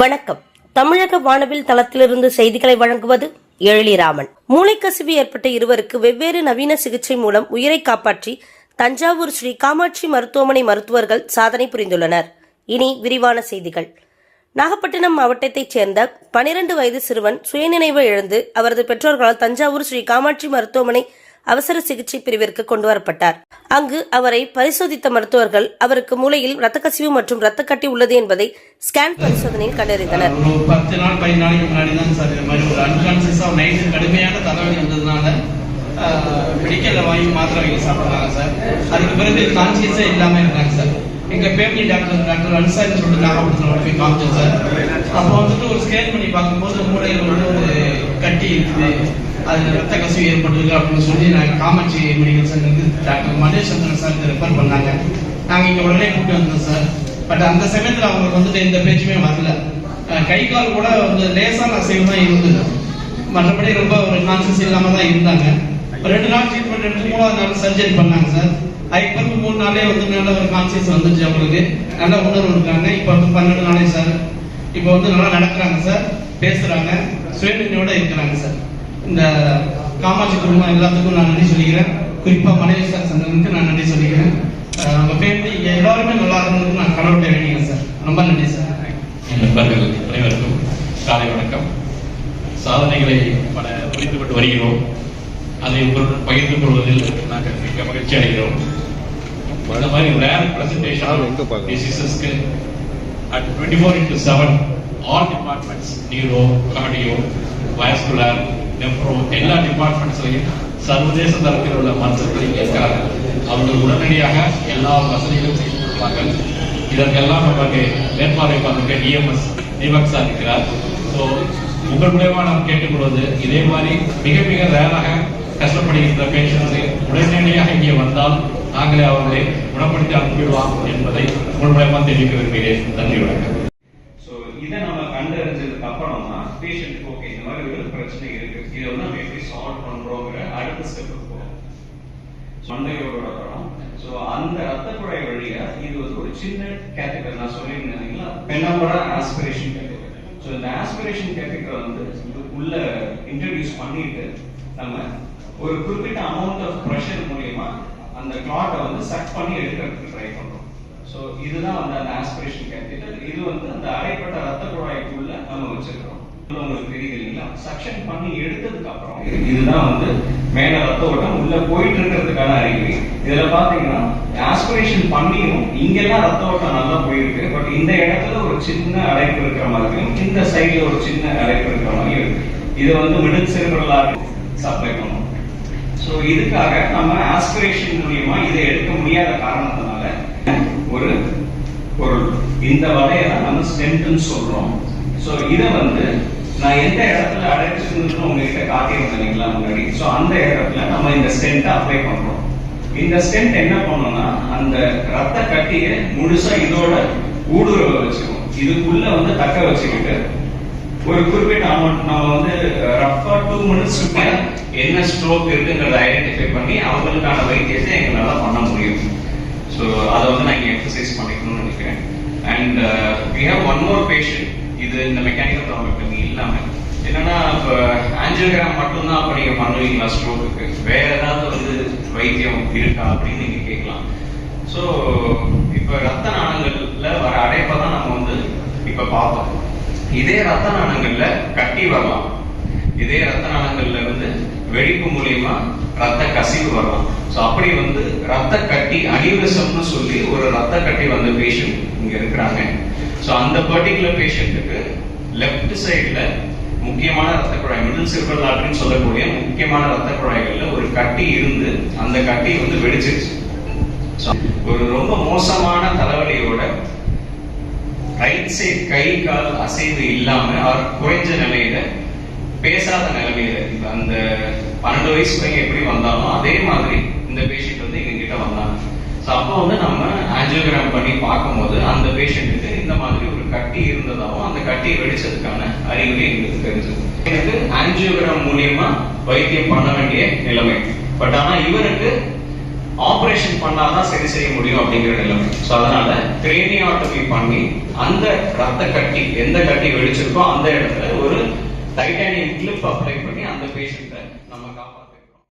வணக்கம். தமிழக வானவில் தளத்திலிருந்து செய்திகளை வழங்குவது எழிலிராமன் மூளைக்கசிவு ஏற்பட்ட இருவருக்கு வெவ்வேறு நவீன சிகிச்சை மூலம் உயிரை காப்பாற்றி தஞ்சாவூர் ஸ்ரீ காமாட்சி மருத்துவமனை மருத்துவர்கள் சாதனை புரிந்துள்ளனர். இனி விரிவான செய்திகள். நாகப்பட்டினம் மாவட்டத்தைச் சேர்ந்த பனிரெண்டு வயது சிறுவன் சுயநினைவை இழந்து அவரது பெற்றோர்களால் தஞ்சாவூர் ஸ்ரீ காமாட்சி மருத்துவமனை அவசர சிகிச்சை பிரிவிற்கு கொண்டுவரப்பட்டார். அங்கு அவரை பரிசோதித்த மருத்துவர்கள் அவருக்கு மூளையில் ரத்த கசிவு மற்றும் ரத்த கட்டி உள்ளது என்பதை ஸ்கேன் பரிசோதனையில் கண்டறிந்தனர். பத்து நாள் பதினஞ்சு நாளைக்கு முன்னாடி தான் சார் இது மாதிரி ஒரு அன்கான்சியஸாக நைட்டு கடுமையான தலைவலி வந்ததுனால மெடிக்கல்ல வாங்கி மாத்திரை வாங்கி சாப்பிட்றாங்க சார். அதுக்கு பிறகு கான்சியஸே இல்லாமல் இருந்தாங்க சார். எங்க ஃபேமிலி டாக்டர் டாக்டர் அன்சாரின்னு சொல்லிட்டு நாகப்பட்டினம் போய் காமிச்சோம் சார். அப்போ வந்துட்டு ஒரு ஸ்கேன் பண்ணி பார்க்கும்போது மூளையில் வந்து ஒரு கட்டி இருக்குது. அது ரத்த கசிவு ஏற்பட்டிருக்கு அப்படின்னு சொல்லி நாங்கள் காமாட்சி மெடிக்கல் சென்டருக்கு டாக்டர் மதேசந்திரன் சார் ரெஃபர் பண்ணாங்க. நாங்கள் இங்கே உடனே கூப்பிட்டு வந்தோம் சார். பட் அந்த சமயத்தில் அவங்களுக்கு வந்துட்டு எந்த பேச்சுமே வரல. கை கால் கூட வந்து லேசான அசைவு தான் இருந்தது. மற்றபடி ரொம்ப ஒரு கான்சியஸ் இல்லாம தான் இருந்தாங்க. ஒரு ரெண்டு நாள் ட்ரீட்மெண்ட் எடுத்து மூணாவது நாள் சர்ஜரி பண்ணாங்க சார். அதுக்கு பிறகு மூணு நாளே வந்து நல்ல ஒரு கான்சியஸ் வந்துச்சு அவங்களுக்கு. நல்ல உணர்வு இருக்காங்க. இப்போ வந்து பன்னெண்டு நாளே சார். இப்போ வந்து நல்லா நடக்கிறாங்க சார். பேசுறாங்க. சுயநினைவோட இருக்கிறாங்க சார். இந்த காமாட்சி குடும்பம் எல்லாத்துக்கும் நான் நன்றி சொல்லிக்கிறேன். குறிப்பா மனைவி சார் சந்தனுக்கு நான் நன்றி சொல்லிக்கிறேன். அவங்க ஃபேமிலி எல்லாருமே நல்லா இருந்ததுக்கு நான் கடவுள்கிட்ட வேண்டிக்கிறேன் சார். ரொம்ப நன்றி சார். என் நண்பர்கள் அனைவருக்கும் காலை வணக்கம். சாதனைகளை பல புரிந்துவிட்டு வருகிறோம். அதை உங்களுடன் பகிர்ந்து கொள்வதில் நாங்கள் மிக்க மகிழ்ச்சி அடைகிறோம். இந்த மாதிரி rare presentation டிசீசஸ்க்கு at twenty four into seven all departments neuro cardio vascular எல்லா டிபார்ட்மெண்ட்ஸ்லையும் சர்வதேச தரத்தில் உள்ள மருத்துவர்களை கேட்கிறாங்க அவர்கள் உடனடியாக எல்லா வசதிகளும் செய்து கொடுப்பார்கள் இதற்கெல்லாம் நமக்கு மேற்பார்வை பார்க்க டிஎம்எஸ் தீபக் சார் இருக்கிறார் ஸோ உங்கள் மூலயமா நாம் கேட்டுக்கொள்வது இதே மாதிரி மிக மிக ரேராக கஷ்டப்படுகின்ற பேஷண்ட்ஸை உடனடியாக இங்கே வந்தால் நாங்களே அவர்களை குணப்படுத்தி அனுப்பிவிடுவோம் என்பதை உங்கள் மூலயமா தெரிவிக்க விரும்புகிறேன் நன்றி வணக்கம் ஸோ இதை நம்ம கண்டறிஞ்சதுக்கு அப்புறம் தான் பேஷண்ட்டுக்கு ஓகே இந்த மாதிரி ஒரு பிரச்சனை இருக்கு இதை வந்து நம்ம எப்படி சால்வ் பண்றோங்கிற அடுத்த ஸ்டெப்புக்கு போகிறோம் மண்டையோட ஸோ அந்த ரத்த குழாய் வழியா இது வந்து ஒரு சின்ன கேத்தகர் நான் சொல்லியிருந்தேன் இல்லைங்களா? பெண்ணோட ஆஸ்பிரேஷன் கேத்தகர் ஸோ இந்த ஆஸ்பிரேஷன் கேத்தகர் வந்து இது உள்ள இன்ட்ரடியூஸ் பண்ணிட்டு நம்ம ஒரு குறிப்பிட்ட அமௌண்ட் ஆஃப் ப்ரெஷர் மூலியமா அந்த கிளாட்டை வந்து சக் பண்ணி எடுக்கிறதுக்கு ட்ரை பண்றோம். ஸோ இதுதான் வந்து அந்த ஆஸ்பிரேஷன் கேத்தீட்டர் இது வந்து அந்த அரைப்பட்ட ரத்த குழாய்க்குள்ள நம்ம வச்சிருக்கிறோம். உங்களுக்கு தெரியுது இல்லைங்களா? சக்ஷன் பண்ணி எடுத்ததுக்கு அப்புறம் இதுதான் வந்து மேல ரத்த ஓட்டம். உள்ள போயிட்டு இதுல பாத்தீங்கன்னா ஆஸ்பிரேஷன் பண்ணியும் இங்கெல்லாம் ரத்த ஓட்டம் நல்லா போயிருக்கு. பட் இந்த இடத்துல ஒரு சின்ன அடைப்பு இருக்கிற மாதிரியும் இந்த சைடுல ஒரு சின்ன அடைப்பு இருக்கிற மாதிரியும் இருக்கு இது வந்து மிடில் செரிபிரல் சப்ளை பண்ணும். ஸோ இதுக்காக நம்ம ஆஸ்பிரேஷன் மூலியமா இதை எடுக்க முடியாத காரணத்தினால ஒரு பொருள். இந்த வலையை தான் நம்ம ஸ்டென்ட்னு சொல்றோம். ஸோ இதை வந்து நான் எந்த இடத்துல அடைச்சிருந்துன்னு உங்ககிட்ட காட்டியிருந்தேன் இல்லைங்களா முன்னாடி? ஸோ அந்த இடத்துல நம்ம இந்த ஸ்டென்ட்டை அப்ளை பண்றோம். இந்த ஸ்டென்ட் என்ன பண்ணும்னா அந்த ரத்த கட்டியை முழுசா இதோட ஊடுருவ வச்சுக்கும். இதுக்குள்ள வந்து தக்க வச்சுக்கிட்டு ஒரு குறிப்பிட்ட அமௌண்ட் நம்ம வந்து ரஃபா டூ மினிட்ஸ் என்ன ஸ்ட்ரோக் இருக்குங்கிறத ஐடென்டிஃபை பண்ணி அவங்களுக்கான வைத்தியத்தை எங்களால பண்ண முடியும். ஸோ அதை வந்து நான் இங்கே எக்ஸசைஸ் பண்ணிக்கணும்னு நினைக்கிறேன். And we have one more patient இது இந்த மெக்கானிக்கல் ப்ராப்ளம் இல்லாமல் என்னன்னா இப்போ ஆஞ்சியோகிராம் மட்டும்தான் அப்போ நீங்க பண்ணுவீங்களா ஸ்ட்ரோக்குக்கு? வேற ஏதாவது வந்து வைத்தியம் இருக்கா அப்படின்னு நீங்க கேட்கலாம். ஸோ இப்போ ரத்த நாணங்கள்ல வர அடைப்பை தான் நம்ம வந்து இப்போ பார்த்தோம் இதே ரத்த நாணங்கள்ல கட்டி வரலாம். இதே ரத்த நாளங்கள்ல வந்து வெடிப்பு மூலியமா ரத்த கசிவு வரலாம். ஸோ அப்படி வந்து ரத்த கட்டி அனிவரிசம்னு சொல்லி ஒரு ரத்த கட்டி வந்த பேஷண்ட் இங்க இருக்கிறாங்க. ஸோ அந்த பர்டிகுலர் பேஷண்ட்டுக்கு லெஃப்ட் சைட்ல முக்கியமான ரத்த குழாய் மிடில் சிறுபல் ஆற்றுன்னு சொல்லக்கூடிய முக்கியமான ரத்த குழாய்கள்ல ஒரு கட்டி இருந்து அந்த கட்டி வந்து வெடிச்சிருச்சு. ஒரு ரொம்ப மோசமான தலைவலியோட ரைட் சைட் கை கால் அசைவு இல்லாம அவர் குறைஞ்ச நிலையில பேசாத நிலைமையில அந்த பன்னெண்டு வயசு பையன் எப்படி வந்தாலும் அதே மாதிரி இந்த பேஷண்ட் வந்து ஸோ அப்போ வந்து நம்ம ஆஞ்சியோகிராம் பண்ணி பார்க்கும்போது அந்த பேஷண்ட்டுக்கு இந்த மாதிரி ஒரு கட்டி இருந்ததாகவும் அந்த கட்டி வெடிச்சதுக்கான அறிகுறி எங்களுக்கு தெரிஞ்சது. எனக்கு ஆஞ்சியோகிராம் மூலியமா வைத்தியம் பண்ண வேண்டிய நிலைமை. பட் ஆனா இவருக்கு ஆபரேஷன் பண்ணாதான் சரி செய்ய முடியும் அப்படிங்கிற நிலைமை. ஸோ அதனால கிரேனியாட்டமி பண்ணி அந்த ரத்த கட்டி எந்த கட்டி வெடிச்சிருக்கோ அந்த இடத்துல ஒரு டைட்டானியம் கிளிப் அப்ளை பண்ணி